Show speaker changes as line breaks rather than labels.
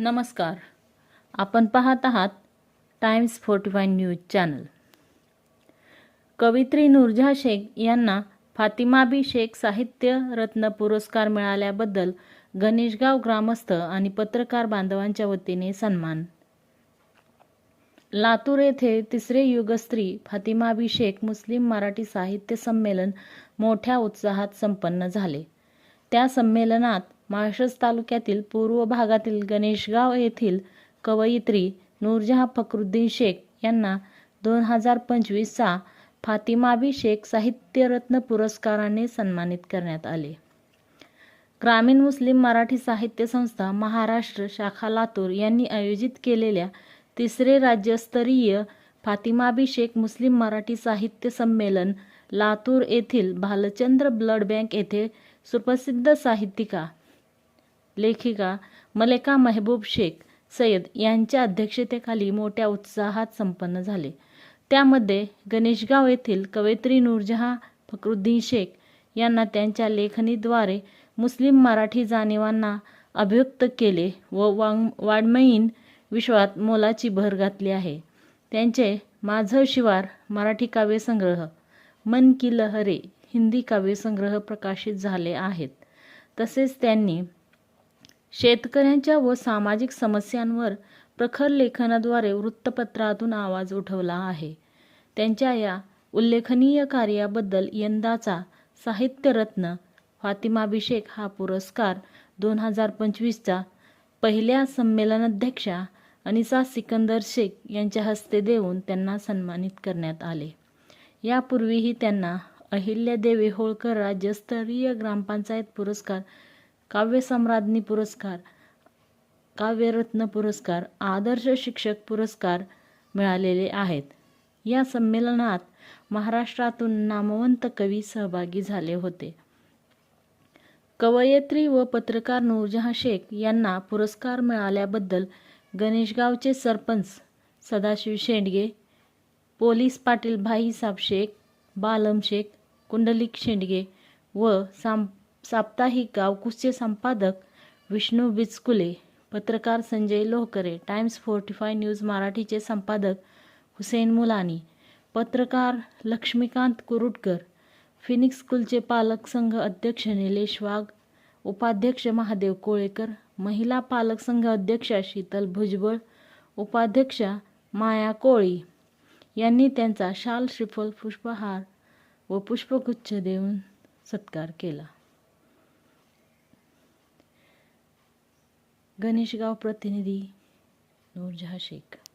नमस्कार. आपण पाहत आहात Times forty five news channel. कवित्री नूरझा Shaikh यांना फातिमा बी शेख साहित्य रत्न पुरस्कार मिळाल्याबद्दल गणेशगाव ग्रामस्थ आणि पत्रकार बांधवांच्या वतीने सन्मान. लातूर येथे तिसरे युगस्त्री फातिमा बी शेख मुस्लिम मराठी साहित्य संमेलन मोठ्या उत्साहात संपन्न झाले. त्या संमेलनात माळशेज तालुक्यातील पूर्व भागातील गणेशगाव येथील कवयित्री नूरजहा फकरुद्दीन शेख यांना दोन हजार पंचवीसचा फातिमाबी शेख साहित्यरत्न पुरस्काराने सन्मानित करण्यात आले. ग्रामीण मुस्लिम मराठी साहित्य संस्था महाराष्ट्र शाखा लातूर यांनी आयोजित केलेल्या तिसरे राज्यस्तरीय फातिमाबी शेख मुस्लिम मराठी साहित्य संमेलन लातूर येथील भालचंद्र ब्लड बँक येथे सुप्रसिद्ध साहित्यिका लेखिका मलेका महबूब शेख सय्यद यांच्या अध्यक्षतेखाली मोठ्या उत्साहात संपन्न झाले. त्यामध्ये गणेशगाव येथील कवयित्री नूरजहा फकरुद्दीन शेख यांना त्यांच्या लेखणीद्वारे मुस्लिम मराठी जाणीवांना अभिव्यक्त केले व वाङ् वाङ्मयीन विश्वात मोलाची भर घातली आहे. त्यांचे माझं शिवार मराठी काव्यसंग्रह मन की लहरे हिंदी काव्यसंग्रह प्रकाशित झाले आहेत. तसेच त्यांनी शेतकऱ्यांच्या व सामाजिक समस्यांवर प्रखर लेखनाद्वारे वृत्तपत्रातून आवाज उठवला आहे. त्यांच्या या उल्लेखनीय कार्याबद्दल यंदाचा साहित्यरत्न फातिमाभिषेक हा पुरस्कार दोन हजार पंचवीसचा पहिल्या संमेलनाध्यक्षा अनिसा सिकंदर शेख यांच्या हस्ते देऊन त्यांना सन्मानित करण्यात आले. यापूर्वीही त्यांना अहिल्यादेवी होळकर राज्यस्तरीय ग्रामपंचायत पुरस्कार काव्यसम्राज्ञी पुरस्कार काव्यरत्न पुरस्कार आदर्श शिक्षक पुरस्कार मिळालेले आहेत. या संमेलनात महाराष्ट्रातून नामवंत कवी सहभागी झाले होते. कवयित्री व पत्रकार नूरजहां शेख यांना पुरस्कार मिळाल्याबद्दल गणेशगावचे सरपंच सदाशिव शेंडगे पोलीस पाटील भाईसाब शेख बालम शेख कुंडलिक शेंडगे व साम साप्ताहिक गावकुसचे संपादक विष्णू बिचकुले पत्रकार Sanjay Lohkare times forty five news मराठीचे संपादक हुसेन मुलानी पत्रकार लक्ष्मीकांत कुरुटकर फिनिक्स स्कूलचे पालक संघ अध्यक्ष निलेश वाघ उपाध्यक्ष महादेव कोळेकर महिला पालक संघ अध्यक्षा शीतल भुजबळ उपाध्यक्षा माया कोळी यांनी त्यांचा शाल श्रीफल पुष्पहार व पुष्पगुच्छ देऊन सत्कार केला. गणेशगाव प्रतिनिधी नूरजहा शेख.